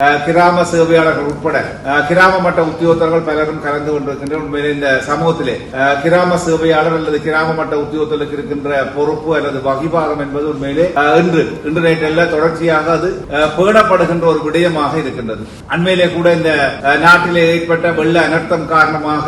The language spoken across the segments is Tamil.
கிராம சேவையாளர்கள் உட்பட கிராம மட்ட உத்தியோகத்தர்கள் பலரும் கலந்து கொண்டிருக்கின்ற உண்மையிலே இந்த சமூகத்திலே கிராம சேவையாளர் அல்லது கிராம மட்ட உத்தியோகத்தர்களுக்கு இருக்கின்ற பொறுப்பு அல்லது வகிபாகம் என்பது உண்மையிலே இன்று இன்று நேற்றல்ல தொடர்ச்சியாக அது பேணப்படுகின்ற ஒரு விடயமாக இருக்கின்றது அண்மையிலே கூட இந்த நாட்டிலே ஏற்பட்ட வெள்ள அனர்த்தம் காரணமாக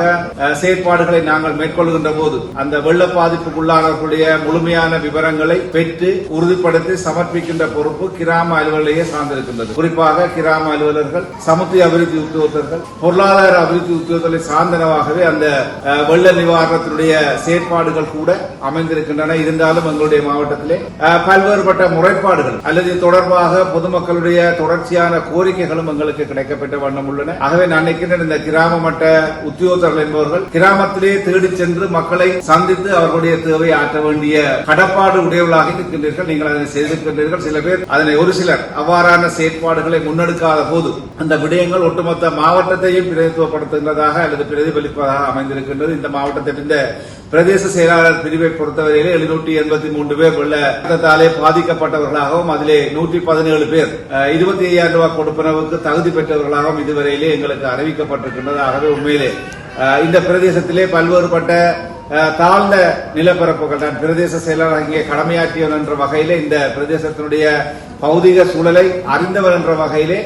செயற்பாடுகளை நாங்கள் மேற்கொள்கின்ற போது அந்த வெள்ள பாதிப்புக்குள்ளானவர்களுடைய முழுமையான விவரங்களை பெற்று உறுதிப்படுத்தி சமர்ப்பிக்கின்ற பொறுப்பு கிராம அலுவலையே சார்ந்திருக்கின்றது குறிப்பாக கிராம அலுவலர்கள் சமுத்திய அபிவிருத்தி உத்தியோகத்தர்கள் பொருளாதார அபிவிருத்தி உத்தியோகத்தை சார்ந்தனவாகவே அந்த வெள்ள நிவாரணத்தினுடைய செயற்பாடுகள் கூட அமைந்திருக்கின்றன. இருந்தாலும் எங்களுடைய மாவட்டத்திலே பல்வேறுபட்ட முறைப்பாடுகள் அல்லது தொடர்பாக பொதுமக்களுடைய தொடர்ச்சியான கோரிக்கைகளும் எங்களுக்கு கிடைக்கப்பட்ட வண்ணம் உள்ளன. ஆகவே நான் இந்த கிராம மட்ட உத்தியோகத்தர்கள் என்பவர்கள் கிராமத்திலே தேடிச் சென்று மக்களை சந்தித்து அவர்களுடைய தேவை ஆற்ற வேண்டிய கடப்பாடு உடையவர்களாக இருக்கின்றீர்கள் நீங்கள் அதனை செய்திருக்கின்றீர்கள். சில பேர் அதனை ஒரு சிலர் அவ்வாறான செயற்பாடுகளை முன்னெடுக்க முன்னெடுக்காத போது அந்த விடயங்கள் ஒட்டுமொத்த மாவட்டத்தையும் பிரதித்துவப்படுத்துகின்றதாக அல்லது பிரதிபலிப்பதாக அமைந்திருக்கின்றது. இந்த மாவட்டத்தின் பிரதேச செயலாளர் பிரிவை பொறுத்தவரையிலே எழுநூற்றி எண்பத்தி மூன்று பேர் வெள்ளத்தாலே பாதிக்கப்பட்டவர்களாகவும் அதிலே நூற்றி பதினேழு பேர் இருபத்தி ஐயாயிரம் ரூபாய் கொடுப்பனவுக்கு தகுதி பெற்றவர்களாகவும் இதுவரையிலே எங்களுக்கு அறிவிக்கப்பட்டிருக்கின்றது. ஆகவே உண்மையிலே இந்த பிரதேசத்திலே பல்வேறுபட்ட தாழ்ந்த நிலப்பரப்புகள் நான் பிரதேச செயலாளர் இங்கே கடமையாற்றியவன் என்ற வகையிலே இந்த பிரதேசத்தினுடைய பௌதிக சூழலை அறிந்தவர் என்ற வகையிலே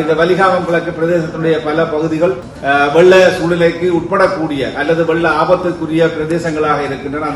இந்த வலிகாமம் கிழக்கு பிரதேசத்தினுடைய பல பகுதிகள் வெள்ள சூழ்நிலைக்கு உட்படக்கூடிய அல்லது வெள்ள ஆபத்துக்குரிய பிரதேசங்களாக இருக்கின்றன.